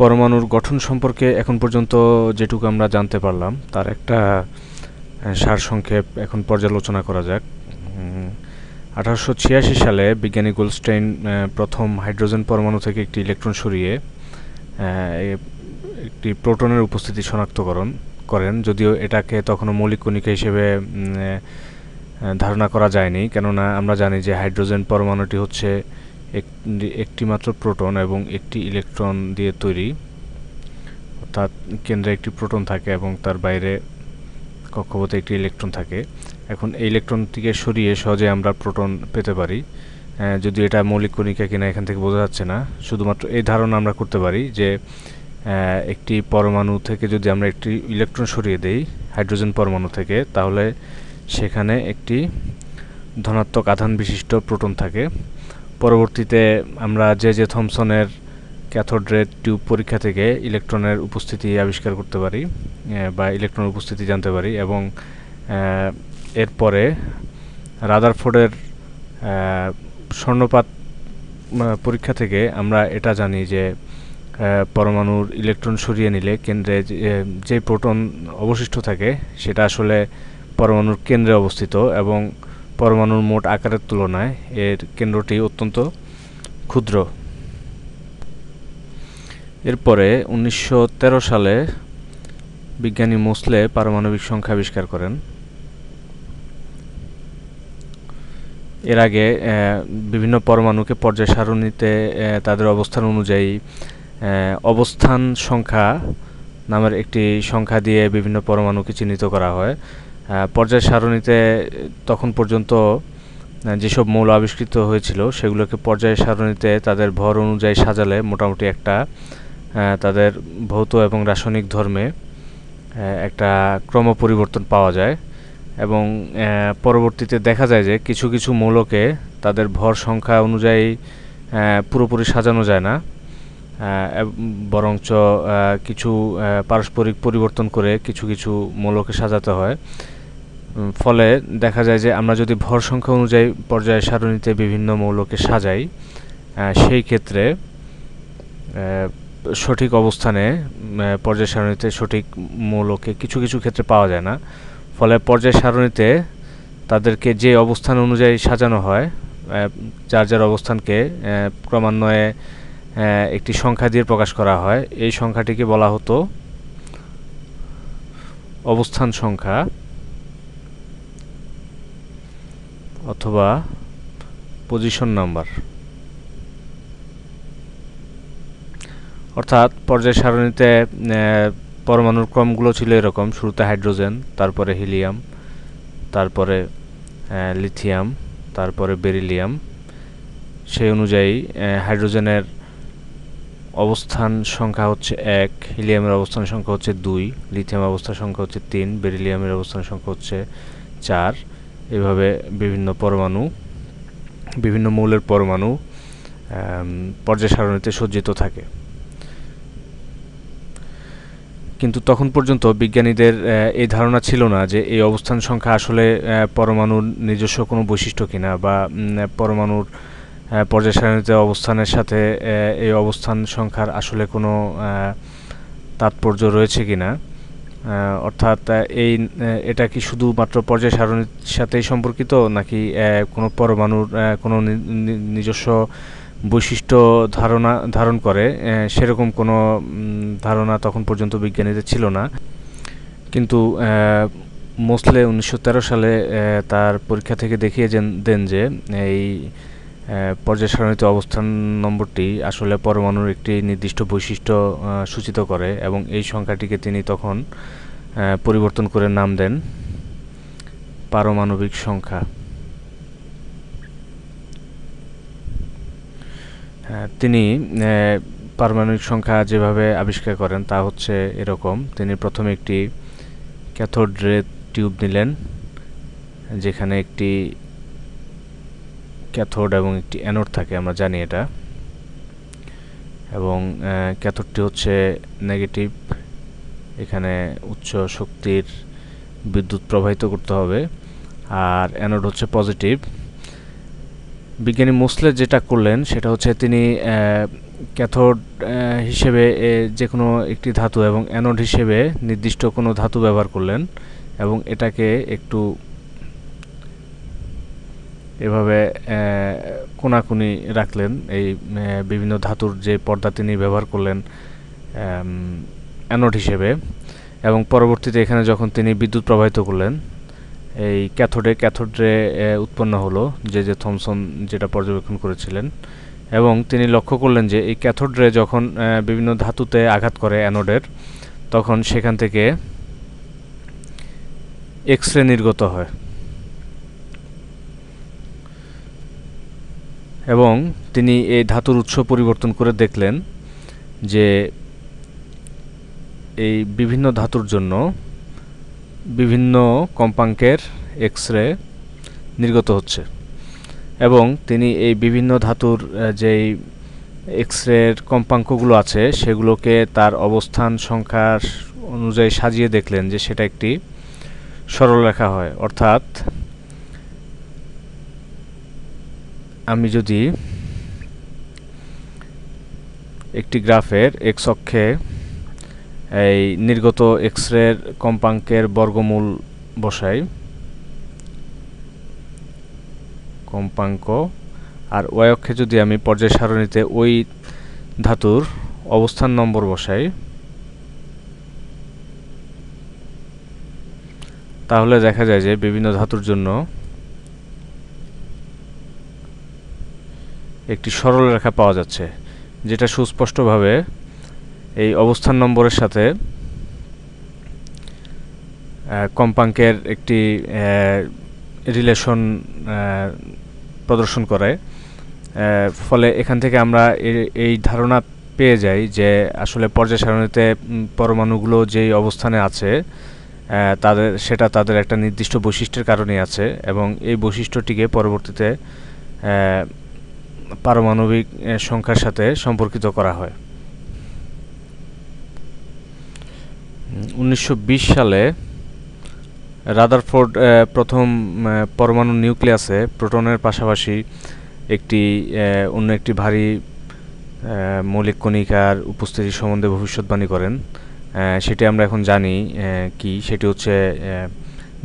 পরমাণুর গঠন সম্পর্কে এখন পর্যন্ত যেটুকু আমরা জানতে পারলাম, তার একটা সারসংক্ষেপ এখন পর্যালোচনা করা যাক। আঠারোশো ছিয়াশি সালে বিজ্ঞানী গোলস্টাইন প্রথম হাইড্রোজেন পরমাণু থেকে একটি ইলেকট্রন সরিয়ে একটি প্রোটনের উপস্থিতি শনাক্তকরণ করেন যদিও এটাকে তখনও মৌলিক কণিকা হিসেবে ধারণা করা যায়নি, কেননা আমরা জানি যে হাইড্রোজেন পরমাণুটি হচ্ছে একটি মাত্র প্রোটন এবং একটি ইলেকট্রন দিয়ে তৈরি। অর্থাৎ কেন্দ্রে একটি প্রোটন থাকে এবং তার বাইরে কক্ষপথে একটি ইলেকট্রন থাকে। এখন এই ইলেকট্রনটিকে সরিয়ে সহজে আমরা প্রোটন পেতে পারি। যদি এটা মৌলিক কণিকা কিনা এখান থেকে বোঝা যাচ্ছে না। শুধুমাত্র এই ধারণা আমরা করতে পারি যে একটি পরমাণু থেকে যদি আমরা একটি ইলেকট্রন সরিয়ে দেই, হাইড্রোজেন পরমাণু থেকে, তাহলে সেখানে একটি ধনাত্মক আধান বিশিষ্ট প্রোটন থাকে। পরবর্তীতে আমরা যে যে থমসনের ক্যাথোড রে টিউব পরীক্ষা থেকে ইলেকট্রনের উপস্থিতি আবিষ্কার করতে পারি বা ইলেকট্রনের উপস্থিতি জানতে পারি এবং এরপরে রাদারফোর্ডের স্বর্ণপাত পরীক্ষা থেকে আমরা এটা জানি যে পরমাণুর ইলেকট্রন সরিয়ে নিলে কেন্দ্রে যে প্রোটন অবশিষ্ট থাকে সেটা আসলে পরমাণুর কেন্দ্রে অবস্থিত এবং পরমাণুর মোট আকারের তুলনায় এর কেন্দ্রটি অত্যন্ত ক্ষুদ্র। এরপরে উনিশশো তেরো সালে বিজ্ঞানী মোসলে পারমাণবিক সংখ্যা আবিষ্কার করেন। এর আগে বিভিন্ন পরমাণুকে পর্যায় সারণীতে তাদের অবস্থান অনুযায়ী অবস্থান সংখ্যা নামের একটি সংখ্যা দিয়ে বিভিন্ন পরমাণুকে চিহ্নিত করা হয়। পর্যায় সারণীতে তখন পর্যন্ত যেসব মৌল আবিষ্কৃত হয়েছিল, সেগুলোকে পর্যায় সারণীতে তাদের ভর অনুযায়ী সাজালে মোটামুটি একটা তাদের ভৌত এবং রাসায়নিক ধর্মে একটা ক্রম পরিবর্তন পাওয়া যায়। এবং পরবর্তীতে দেখা যায় যে কিছু কিছু মৌলকে তাদের ভর সংখ্যা অনুযায়ী পুরোপুরি সাজানো যায় না। বরঞ্চ কিছু পারস্পরিক পরিবর্তন করে কিছু কিছু মৌলকে সাজাতে হয়। ফলে দেখা যায় যে আমরা যদি ভর সংখ্যা অনুযায়ী পর্যায় সারণীতে বিভিন্ন মৌলকে সাজাই সেই ক্ষেত্রে সঠিক অবস্থানে পর্যায় সারণীতে সঠিক মৌলকে কিছু কিছু ক্ষেত্রে পাওয়া যায় না। ফলে পর্যায় সারণীতে তাদেরকে যে অবস্থান অনুযায়ী সাজানো হয় যার যার অবস্থানকে ক্রমান্বয়ে একটি সংখ্যা দিয়ে প্রকাশ করা হয়, এই সংখ্যাটিকে বলা হতো অবস্থান সংখ্যা। অথবা পজিশন নাম্বার অর্থাৎ পর্যায় সারণীতে পরমাণুর ক্রমগুলো ছিল এরকম। শুরুতে হাইড্রোজেন, তারপরে হিলিয়াম, তারপরে লিথিয়াম, তারপরে বেরিলিয়াম। সেই অনুযায়ী হাইড্রোজেনের অবস্থান সংখ্যা হচ্ছে এক, হিলিয়ামের অবস্থান সংখ্যা হচ্ছে দুই, লিথিয়াম অবস্থান সংখ্যা হচ্ছে তিন, বেরিলিয়ামের অবস্থান সংখ্যা হচ্ছে চার এভাবে বিভিন্ন পরমাণু, বিভিন্ন মৌলের পরমাণু পর্যায় সারণীতে সজ্জিত থাকে। কিন্তু তখন পর্যন্ত বিজ্ঞানীদের এই ধারণা ছিল না যে এই অবস্থান সংখ্যা আসলে পরমাণুর নিজস্ব কোনো বৈশিষ্ট্য কিনা বা পরমাণুর পর্যায় সারণীতে অবস্থানের সাথে এই অবস্থান সংখ্যার আসলে কোনো তাৎপর্য রয়েছে কিনা। অর্থাৎ এই এটা কি শুধুমাত্র পর্যায় সারণীর সাথেই সম্পর্কিত, নাকি কোনো পরমাণুর কোনো নিজস্ব বৈশিষ্ট্য ধারণা, ধারণ করে? সেরকম কোনো ধারণা তখন পর্যন্ত বিজ্ঞানীদের ছিল না। কিন্তু মোসলে উনিশশো তেরো সালে তার পরীক্ষা থেকে দেখিয়ে দেন যে, এই পর্যায় সারণীতে অবস্থান নম্বরটি আসলে পরমাণুর একটি নির্দিষ্ট বৈশিষ্ট্য সূচিত করে এবং এই সংখ্যাটিকে তিনি তখন পরিবর্তন করে নাম দেন পারমাণবিক সংখ্যা। তিনি পারমাণবিক সংখ্যা যেভাবে আবিষ্কার করেন তা হচ্ছে এরকম। তিনি প্রথমে একটি ক্যাথোড রে টিউব নিলেন, যেখানে একটি ক্যাথোড এবং একটি অ্যানোড থাকে, আমরা জানি এটা। এবং ক্যাথোডটি হচ্ছে নেগেটিভ এখানে উচ্চ শক্তির বিদ্যুৎ প্রবাহিত করতে হবে। আর অ্যানোড হচ্ছে পজিটিভ বিজ্ঞানী মোসলে যেটা করলেন, সেটা হচ্ছে তিনি ক্যাথোড হিসেবে যে কোনো একটি ধাতু এবং অ্যানোড হিসেবে নির্দিষ্ট কোনো ধাতু ব্যবহার করলেন এবং এটাকে একটু এভাবে কোনাকুনি রাখলেন। এই বিভিন্ন ধাতুর যে পর্দা তিনি ব্যবহার করলেন অ্যানোড হিসেবে। এবং পরবর্তীতে এখানে যখন তিনি বিদ্যুৎ প্রবাহিত করলেন, এই ক্যাথোডে ক্যাথোডে উৎপন্ন হলো, যে যে থমসন যেটা পর্যবেক্ষণ করেছিলেন। এবং তিনি লক্ষ্য করলেন যে, এই ক্যাথোড রে যখন বিভিন্ন ধাতুতে আঘাত করে অ্যানোডের, তখন সেখান থেকে এক্স রে নির্গত হয়। এবং তিনি এই ধাতুর উৎস পরিবর্তন করে দেখলেন যে এই বিভিন্ন ধাতুর জন্য বিভিন্ন কম্পাঙ্কের এক্স রে নির্গত হচ্ছে। এবং তিনি এই বিভিন্ন ধাতুর যেই এক্স রের কম্পাঙ্কগুলো আছে, সেগুলোকে তার অবস্থান সংখ্যার অনুযায়ী সাজিয়ে দেখলেন যে সেটা একটি সরলরেখা হয়। অর্থাৎ আমি যদি একটি গ্রাফের এক্স অক্ষে এই নির্গত এক্স রের কম্পাঙ্কের বর্গমূল বসাই, কম্পাঙ্ক, আর ওয়াই অক্ষে যদি আমি পর্যায় সারণীতে ওই ধাতুর অবস্থান নম্বর বসাই, তাহলে দেখা যায় যে বিভিন্ন ধাতুর জন্য একটি সরল রেখা পাওয়া যাচ্ছে, যেটা সুস্পষ্টভাবে এই অবস্থান নম্বরের সাথে কম্পাঙ্কের একটি রিলেশন প্রদর্শন করে। ফলে এখান থেকে আমরা এই ধারণা পেয়ে যাই যে আসলে পর্যায় সারণীতে পরমাণুগুলো যেই অবস্থানে আছে তাদের, সেটা তাদের একটা নির্দিষ্ট বৈশিষ্ট্যের কারণেই আছে এবং এই বৈশিষ্ট্যটিকে পরবর্তীতে পারমাণবিক সংখ্যার সাথে সম্পর্কিত করা হয়। উনিশশো বিশ সালে রাদারফোর্ড প্রথম পরমাণু নিউক্লিয়াসে প্রোটনের পাশাপাশি একটি অন্য একটি ভারী মৌলিক কণিকার উপস্থিতি সম্বন্ধে ভবিষ্যৎবাণী করেন। সেটি আমরা এখন জানি কি? সেটি হচ্ছে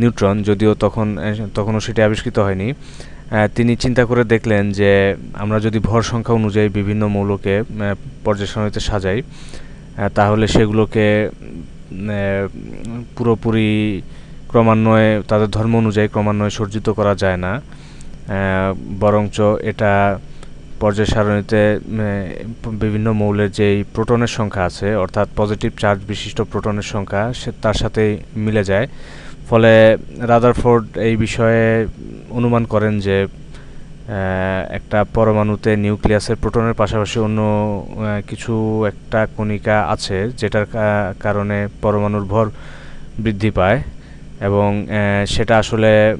নিউট্রন, যদিও তখন তখনও সেটি আবিষ্কৃত হয়নি। তিনি চিন্তা করে দেখলেন যে আমরা যদি ভর সংখ্যা অনুযায়ী বিভিন্ন মৌলকে পর্যায়সারণিতে সাজাই তাহলে সেগুলোকে পুরোপুরি ক্রমান্বয়ে, তাদের ধর্ম অনুযায়ী ক্রমান্বয়ে সজ্জিত করা যায় না। বরঞ্চ এটা পর্যায় সারণীতে বিভিন্ন মৌলের যেই প্রোটনের সংখ্যা আছে, অর্থাৎ পজিটিভ চার্জ বিশিষ্ট প্রোটনের সংখ্যা, সে, তার সাথে মিলে যায়। ফলে রাদারফোর্ড এই বিষয়ে অনুমান করেন যে একটা পরমাণুতে নিউক্লিয়াসের প্রোটনের পাশাপাশি অন্য কিছু একটা কণিকা আছে যেটার কারণে পরমাণুর ভর বৃদ্ধি পায় এবং সেটা আসলে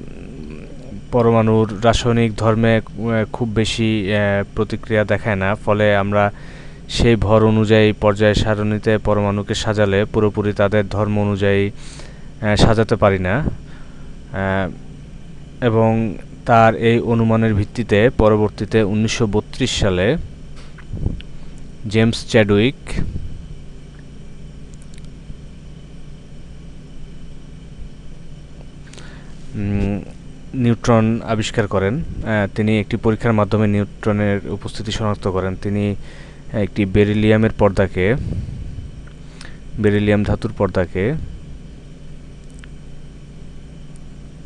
পরমাণুর রাসায়নিক ধর্মে খুব বেশি প্রতিক্রিয়া দেখায় না। ফলে আমরা সেই ভর অনুযায়ী পর্যায় সারণীতে পরমাণুকে সাজালে পুরোপুরি তাদের ধর্ম অনুযায়ী সাজাতে পারি না। এবং তার এই অনুমানের ভিত্তিতে পরবর্তীতে উনিশশো বত্রিশ সালে জেমস চ্যাডউইক নিউট্রন আবিষ্কার করেন। তিনি একটি পরীক্ষার মাধ্যমে নিউট্রনের উপস্থিতি শনাক্ত করেন। তিনি একটি বেরিলিয়ামের পর্দাকে, বেরিলিয়াম ধাতুর পর্দাকে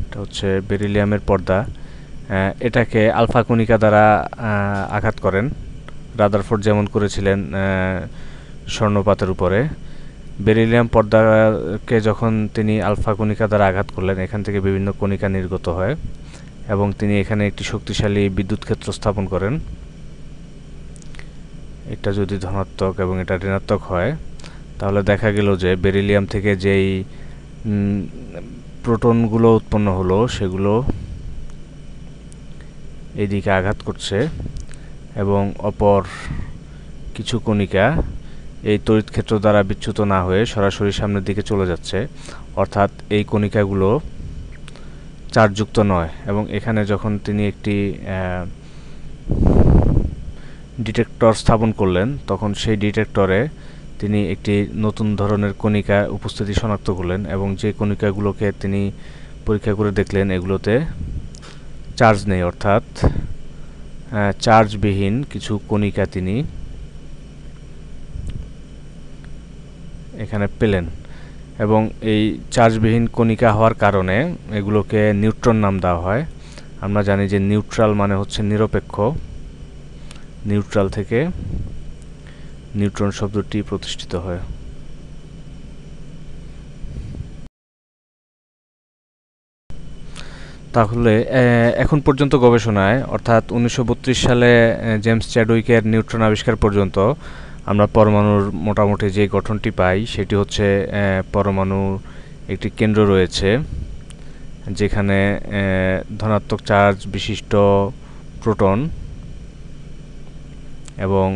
এটা হচ্ছে বেরিলিয়ামের পর্দা। এটাকে আলফা কণিকা দ্বারা আঘাত করেন। রাদারফোর্ড যেমন করেছিলেন স্বর্ণপাতের উপরে। বেরিলিয়াম পর্দাকে যখন তিনি আলফা কণিকা দ্বারা আঘাত করলেন, এখান থেকে বিভিন্ন কণিকা নির্গত হয় এবং তিনি এখানে একটি শক্তিশালী বিদ্যুৎ ক্ষেত্র স্থাপন করেন। এটা যদি ধনাত্মক এবং এটা ঋণাত্মক হয়, তাহলে দেখা গেল যে বেরিলিয়াম থেকে যেই প্রোটনগুলো উৎপন্ন হলো, সেগুলো এদিকে আঘাত করছে এবং অপর কিছু কণিকা এই তড়িৎ ক্ষেত্র দ্বারা বিচ্যুত না হয়ে সরাসরি সামনের দিকে চলে যাচ্ছে। অর্থাৎ এই কণিকাগুলো চার্জযুক্ত নয় এবং এখানে যখন তিনি একটি ডিটেক্টর স্থাপন করলেন, তখন সেই ডিটেক্টরে তিনি একটি নতুন ধরনের কণিকা উপস্থিতি শনাক্ত করলেন এবং যে কণিকাগুলোকে তিনি পরীক্ষা করে দেখলেন, এগুলোতে চার্জ নেই, অর্থাৎ চার্জবিহীন কিছু কণিকা তিনি এখানে পেলেন এবং এই চার্জবিহীন কণিকা হওয়ার কারণে এগুলোকে নিউট্রন নাম দেওয়া হয়। আমরা জানি যে নিউট্রাল মানে হচ্ছে নিরপেক্ষ, নিউট্রাল থেকে নিউট্রন শব্দটি প্রতিষ্ঠিত হয়। তাহলে এখন পর্যন্ত গবেষণায়, অর্থাৎ উনিশশো বত্রিশ সালে জেমস চ্যাডউইকের নিউট্রন আবিষ্কার পর্যন্ত, আমরা পরমাণুর মোটামুটি যে গঠনটি পাই, সেটি হচ্ছে পরমাণুর একটি কেন্দ্র রয়েছে, যেখানে ধনাত্মক চার্জ বিশিষ্ট প্রোটন এবং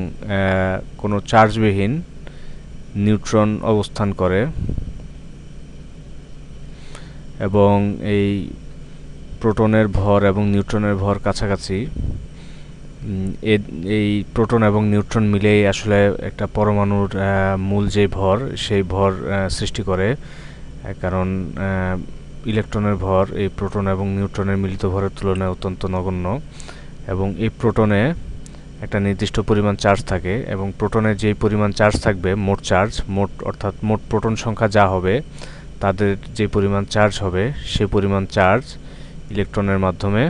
কোনো চার্জবিহীন নিউট্রন অবস্থান করে। এবং এই প্রোটনের ভর এবং নিউট্রনের ভর কাছাকাছি এই প্রোটন এবং নিউট্রন মিলেই আসলে একটা পরমাণুর মূল যে ভর, সেই ভর সৃষ্টি করে। কারণ ইলেকট্রনের ভর এই প্রোটন এবং নিউট্রনের মিলিত ভরের তুলনায় অত্যন্ত নগণ্য। এবং এই প্রোটনে একটা নির্দিষ্ট পরিমাণ চার্জ থাকে এবং প্রোটনের যেই পরিমাণ চার্জ থাকবে, মোট চার্জ মোট অর্থাৎ মোট প্রোটন সংখ্যা যা হবে, তাদের যে পরিমাণ চার্জ হবে সেই পরিমাণ চার্জ ইলেকট্রনের মাধ্যমে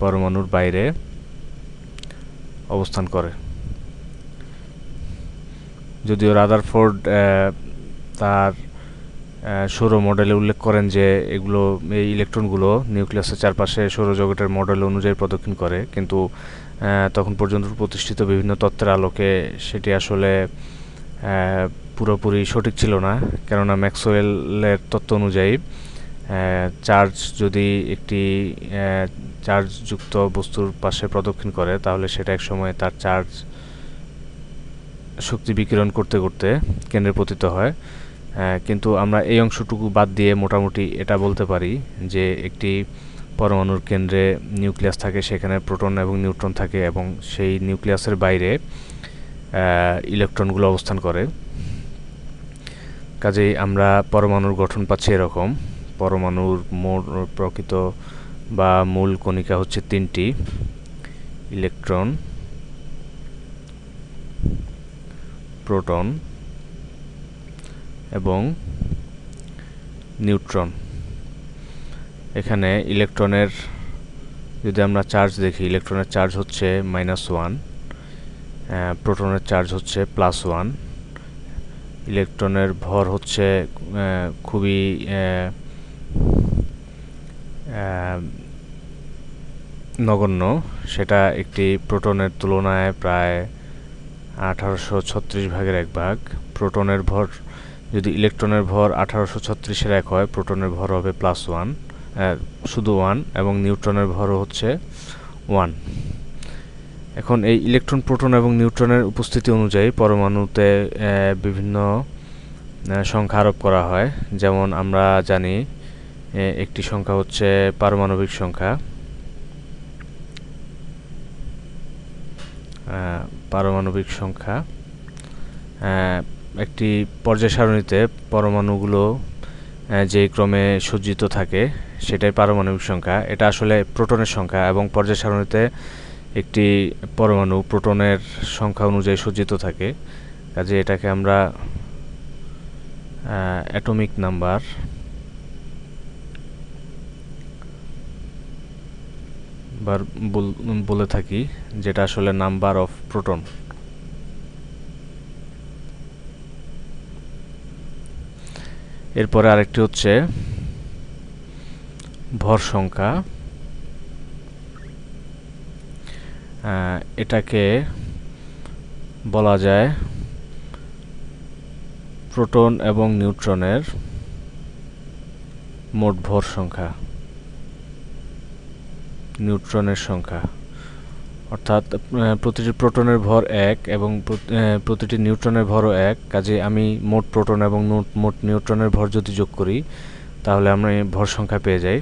পরমাণুর বাইরে অবস্থান করে। যদিও রাদারফোর্ড তার সৌর মডেলে উল্লেখ করেন যে এগুলো, এই ইলেকট্রনগুলো নিউক্লিয়াসের চারপাশে সৌরজগতের মডেল অনুযায়ী প্রদক্ষিণ করে, কিন্তু তখন পর্যন্ত প্রতিষ্ঠিত বিভিন্ন তত্ত্বের আলোকে সেটি আসলে পুরোপুরি সঠিক ছিল না। কেননা ম্যাক্সওয়েলের তত্ত্ব অনুযায়ী চার্জ যদি একটি চার্জযুক্ত বস্তুর পাশে প্রদক্ষিণ করে, তাহলে সেটা এক সময় তার চার্জ শক্তি বিকিরণ করতে করতে কেন্দ্রে পতিত হয়। কিন্তু আমরা এই অংশটুকু বাদ দিয়ে মোটামুটি এটা বলতে পারি যে একটি পরমাণুর কেন্দ্রে নিউক্লিয়াস থাকে, সেখানে প্রোটন এবং নিউট্রন থাকে এবং সেই নিউক্লিয়াসের বাইরে ইলেকট্রনগুলো অবস্থান করে। কাজেই আমরা পরমাণুর গঠন পাচ্ছি এরকম। পরমাণুর প্রকৃত বা মূল কণিকা হচ্ছে তিনটি, ইলেকট্রন, প্রোটন এবং নিউট্রন। এখানে ইলেকট্রনের যদি আমরা চার্জ দেখি ইলেকট্রনের চার্জ হচ্ছে মাইনাস ওয়ান প্রোটনের চার্জ হচ্ছে প্লাস ওয়ান ইলেকট্রনের ভর হচ্ছে খুবই নগণ্য। সেটা একটি প্রোটনের তুলনায় প্রায় আঠারোশো ছত্রিশ ভাগের এক ভাগ। প্রোটনের ভর, যদি ইলেকট্রনের ভর আঠারোশো ছত্রিশের এক হয় প্রোটনের ভর হবে প্লাস ওয়ান শুধু ওয়ান এবং নিউট্রনের ভরও হচ্ছে ওয়ান এখন এই ইলেকট্রন, প্রোটন এবং নিউট্রনের উপস্থিতি অনুযায়ী পরমাণুতে বিভিন্ন সংখ্যা আরোপ করা হয়। যেমন আমরা জানি একটি সংখ্যা হচ্ছে পারমাণবিক সংখ্যা। পারমাণবিক সংখ্যা। একটি পর্যায় সারণীতে পরমাণুগুলো যে ক্রমে সজ্জিত থাকে, সেটাই পারমাণবিক সংখ্যা। এটা আসলে প্রোটনের সংখ্যা এবং পর্যায় সারণীতে একটি পরমাণু প্রোটনের সংখ্যা অনুযায়ী সজ্জিত থাকে। কাজে এটাকে আমরা অ্যাটমিক নাম্বার, বার বলে থাকি, যেটা আসলে নাম্বার অফ প্রোটন। এরপরে আরেকটি হচ্ছে ভর সংখ্যা। এটাকে বলা যায় প্রোটন এবং নিউট্রনের মোট ভর সংখ্যা, নিউট্রনের সংখ্যা। অর্থাৎ প্রতিটি প্রোটনের ভর এক এবং প্রতিটি নিউট্রনের ভরও এক। কাজে আমি মোট প্রোটন এবং মোট নিউট্রনের ভর যদি যোগ করি, তাহলে আমরা ভর সংখ্যা পেয়ে যাই।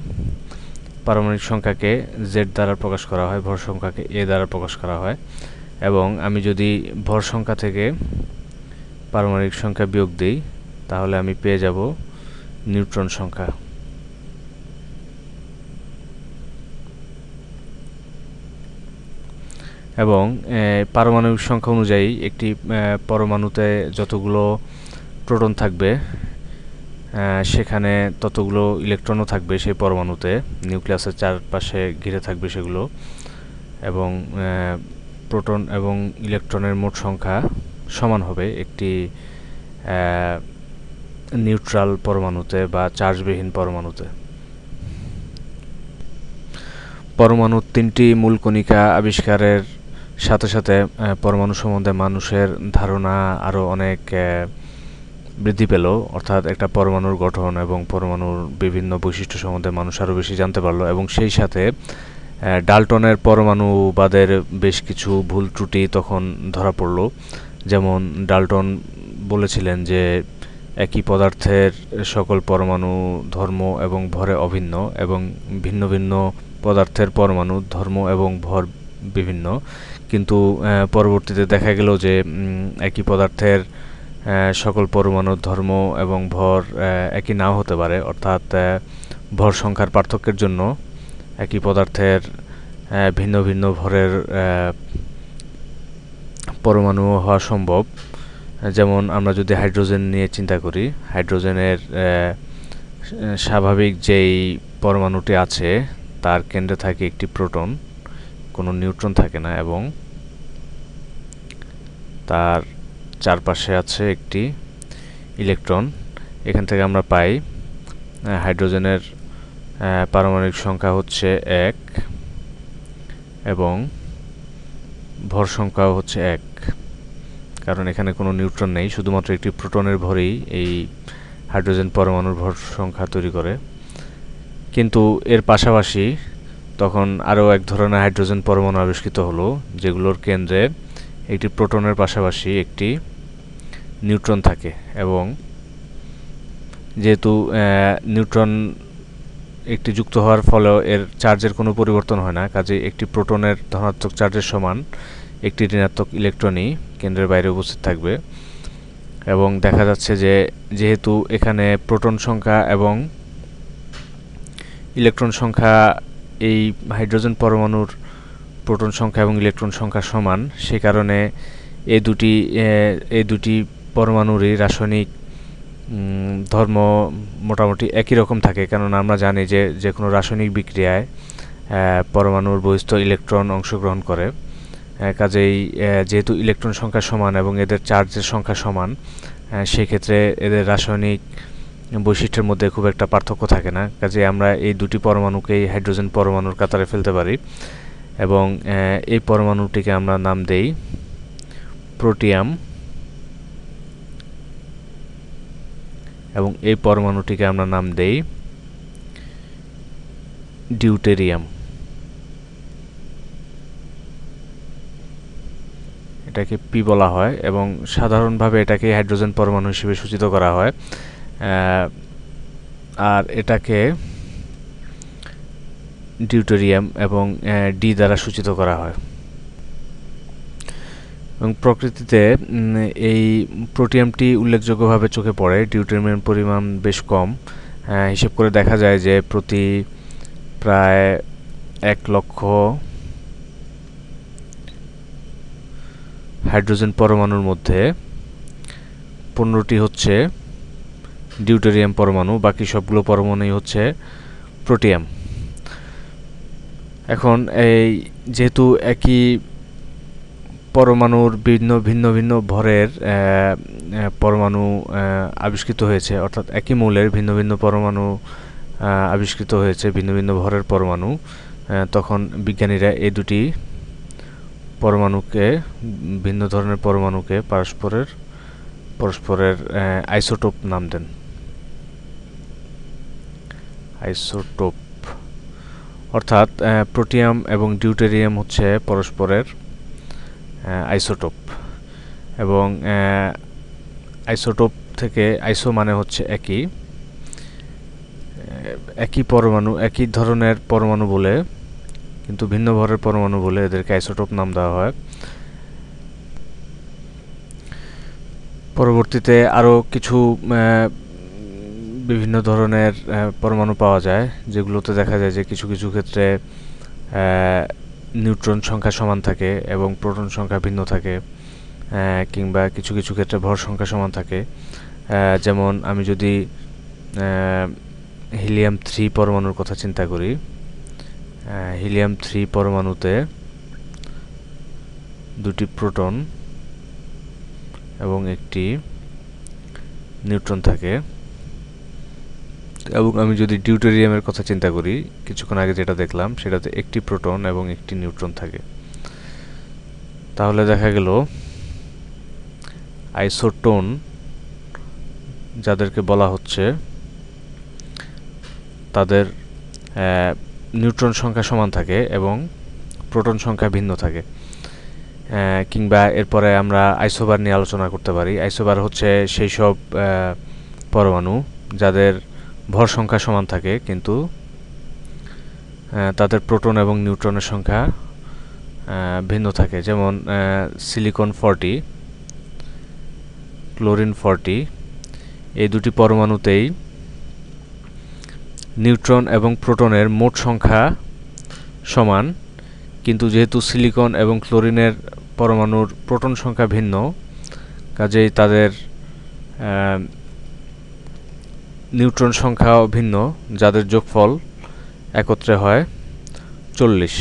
পারমাণবিক সংখ্যাকে জেড দ্বারা প্রকাশ করা হয়, ভর সংখ্যাকে এ দ্বারা প্রকাশ করা হয়। এবং আমি যদি ভর সংখ্যা থেকে পারমাণবিক সংখ্যা বিয়োগ দিই, তাহলে আমি পেয়ে যাব নিউট্রন সংখ্যা। এবং পারমাণবিক সংখ্যা অনুযায়ী একটি পরমাণুতে যতগুলো প্রোটন থাকবে সেখানে ততগুলো ইলেকট্রনও থাকবে সেই পরমাণুতে, নিউক্লিয়াসের চারপাশে ঘিরে থাকবে সেগুলো, এবং প্রোটন এবং ইলেকট্রনের মোট সংখ্যা সমান হবে একটি নিউট্রাল পরমাণুতে বা চার্জবিহীন পরমাণুতে। পরমাণুর তিনটি মূল কণিকা আবিষ্কারের সাথে সাথে পরমাণু সম্বন্ধে মানুষের ধারণা আরও অনেক বৃদ্ধি পেল। অর্থাৎ একটা পরমাণুর গঠন এবং পরমাণুর বিভিন্ন বৈশিষ্ট্য সম্বন্ধে মানুষ আরও বেশি জানতে পারল এবং সেই সাথে ডাল্টনের পরমাণুবাদের বেশ কিছু ভুল ত্রুটি তখন ধরা পড়ল। যেমন ডাল্টন বলেছিলেন যে, একই পদার্থের সকল পরমাণু ধর্ম এবং ভরে অভিন্ন এবং ভিন্ন ভিন্ন পদার্থের পরমাণু ধর্ম এবং ভর বিভিন্ন। কিন্তু পরবর্তীতে দেখা গেল যে একই পদার্থের সকল পরমাণুর ধর্ম এবং ভর একই নাও হতে পারে। অর্থাৎ ভর সংখ্যার পার্থক্যের জন্য একই পদার্থের ভিন্ন ভিন্ন ভরের পরমাণু হওয়া সম্ভব। যেমন আমরা যদি হাইড্রোজেন নিয়ে চিন্তা করি, হাইড্রোজেনের স্বাভাবিক যেই পরমাণুটি আছে, তার কেন্দ্রে থাকে একটি প্রোটন। কোনো নিউট্রন থাকে না এবং তার চারপাশে আছে একটি ইলেকট্রন। এখান থেকে আমরা পাই হাইড্রোজেনের পারমাণবিক সংখ্যা হচ্ছে এক এবং ভর সংখ্যাও হচ্ছে এক। কারণ এখানে কোনো নিউট্রন নেই, শুধুমাত্র একটি প্রোটনের ভরেই এই হাইড্রোজেন পরমাণুর ভর সংখ্যা তৈরি করে। কিন্তু এর পাশাপাশি তখন আরও এক ধরনের হাইড্রোজেন পরমাণু আবিষ্কৃত হলো, যেগুলোর কেন্দ্রে একটি প্রোটনের পাশাপাশি একটি নিউট্রন থাকে এবং যেহেতু নিউট্রন একটি যুক্ত হওয়ার ফলেও এর চার্জের কোনো পরিবর্তন হয় না, কাজে একটি প্রোটনের ধনাত্মক চার্জের সমান একটি ঋণাত্মক ইলেকট্রনই কেন্দ্রের বাইরে উপস্থিত থাকবে। এবং দেখা যাচ্ছে যে, যেহেতু এখানে প্রোটন সংখ্যা এবং ইলেকট্রন সংখ্যা এই হাইড্রোজেন পরমাণুর প্রোটন সংখ্যা এবং ইলেকট্রন সংখ্যা সমান, সে কারণে এই দুটি এই দুটি পরমাণুরই রাসায়নিক ধর্ম মোটামুটি একই রকম থাকে। কেননা আমরা জানি যে যে কোনো রাসায়নিক বিক্রিয়ায় পরমাণুর বহিস্থ ইলেকট্রন অংশগ্রহণ করে। কাজেই যেহেতু ইলেকট্রন সংখ্যা সমান এবং এদের চার্জের সংখ্যা সমান সেক্ষেত্রে এদের রাসায়নিক বৈশিষ্ট্যের মধ্যে খুব একটা পার্থক্য থাকে না। কাজে আমরা এই দুটি পরমাণুকেই হাইড্রোজেন পরমাণুর কাতারে ফেলতে পারি এবং এই পরমাণুটিকে আমরা নাম দেই প্রোটিয়াম এবং এই পরমাণুটিকে আমরা নাম দেই ডিউটেরিয়াম। এটাকে পি বলা হয় এবং সাধারণভাবে এটাকে হাইড্রোজেন পরমাণু হিসেবে সূচিত করা হয়। আর এটাকে ডিউটোরিয়াম এবং ডি দ্বারা সূচিত করা হয়। এবং প্রকৃতিতে এই প্রোটিয়ামটি উল্লেখযোগ্যভাবে চোখে পড়ে। ডিউটেরিয়ামের পরিমাণ বেশ কম। হিসেব করে দেখা যায় যে প্রতি প্রায় এক লক্ষ হাইড্রোজেন পরমাণুর মধ্যে পনেরোটি হচ্ছে ডিউটেরিয়াম পরমাণু, বাকি সবগুলো পরমাণুই হচ্ছে প্রোটিয়াম। এখন এই যেহেতু একই পরমাণুর ভিন্ন ভিন্ন ভিন্ন ভরের পরমাণু আবিষ্কৃত হয়েছে, অর্থাৎ একই মৌলের ভিন্ন ভিন্ন পরমাণু আবিষ্কৃত হয়েছে ভিন্ন ভিন্ন ভরের পরমাণু তখন বিজ্ঞানীরা এই দুটি পরমাণুকে, ভিন্ন ধরনের পরমাণুকে পরস্পরের পরস্পরের আইসোটোপ নাম দেন। আইসোটোপ। অর্থাৎ প্রোটিয়াম এবং ডিউটেরিয়াম হচ্ছে পরস্পরের আইসোটোপ। এবং আইসোটোপ থেকে আইসো মানে হচ্ছে একই। একই পরমাণু, একই ধরনের পরমাণু বলে, কিন্তু ভিন্ন ভরের পরমাণু বলে এদেরকে আইসোটোপ নাম দেওয়া হয়। পরবর্তীতে আরও কিছু বিভিন্ন ধরনের পরমাণু পাওয়া যায়, যেগুলোতে দেখা যায় যে কিছু কিছু ক্ষেত্রে নিউট্রন সংখ্যা সমান থাকে এবং প্রোটন সংখ্যা ভিন্ন থাকে কিংবা কিছু কিছু ক্ষেত্রে ভর সংখ্যা সমান থাকে। যেমন আমি যদি হিলিয়াম থ্রি পরমাণুর কথা চিন্তা করি হিলিয়াম থ্রি পরমাণুতে দুটি প্রোটন এবং একটি নিউট্রন থাকে। এবং আমি যদি ডিউটেরিয়ামের কথা চিন্তা করি, কিছুক্ষণ আগে যেটা দেখলাম, সেটাতে একটি প্রোটন এবং একটি নিউট্রন থাকে। তাহলে দেখা গেল আইসোটোন যাদেরকে বলা হচ্ছে, তাদের নিউট্রন সংখ্যা সমান থাকে এবং প্রোটন সংখ্যা ভিন্ন থাকে। কিংবা এরপরে আমরা আইসোবার নিয়ে আলোচনা করতে পারি। আইসোবার হচ্ছে সেই সব পরমাণু যাদের ভর সংখ্যা সমান থাকে, কিন্তু তাদের প্রোটন এবং নিউট্রনের সংখ্যা ভিন্ন থাকে। যেমন সিলিকন ফর্টি, ক্লোরিন ফর্টি, এই দুটি পরমাণুতেই নিউট্রন এবং প্রোটনের মোট সংখ্যা সমান, কিন্তু যেহেতু সিলিকন এবং ক্লোরিনের পরমাণুর প্রোটন সংখ্যা ভিন্ন, কাজেই তাদের নিউট্রন সংখ্যা ভিন্ন, যাদের যোগফল একত্রে হয় চল্লিশ।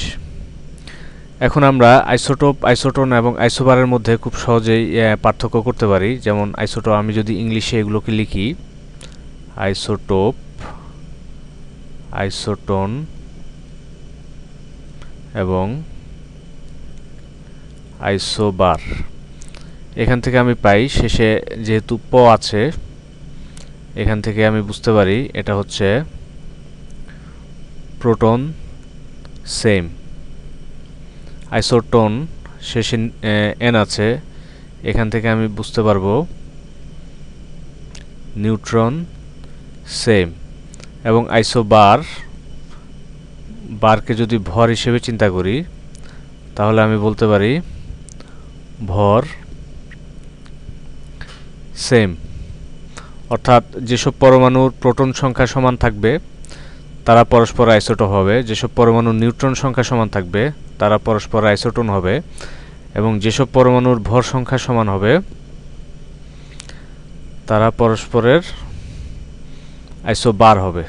এখন আমরা আইসোটোপ, আইসোটোন এবং আইসোবারের মধ্যে খুব সহজেই পার্থক্য করতে পারি। যেমন আইসোটোপ আমি যদি ইংলিশে এগুলোকে লিখি, আইসোটোপ, আইসোটোন এবং আইসোবার। এখান থেকে আমি পাই, শেষে যেহেতু প আছে এখান থেকে আমি বুঝতে পারি এটা হচ্ছে প্রোটন সেম। আইসোটোন শেষে এন আছে। এখান থেকে আমি বুঝতে পারব নিউট্রন সেম। এবং আইসোবার, বারকে যদি ভর হিসেবে চিন্তা করি, তাহলে আমি বলতে পারি ভর সেম। অর্থাৎ যেসব পরমাণুর প্রোটন সংখ্যা সমান থাকবে, তারা পরস্পর আইসোটোপ হবে। যেসব পরমাণু নিউট্রন সংখ্যা সমান থাকবে, তারা পরস্পর আইসোটোন হবে। এবং যেসব পরমাণুর ভর সংখ্যা সমান হবে, তারা পরস্পরের আইসোবার হবে।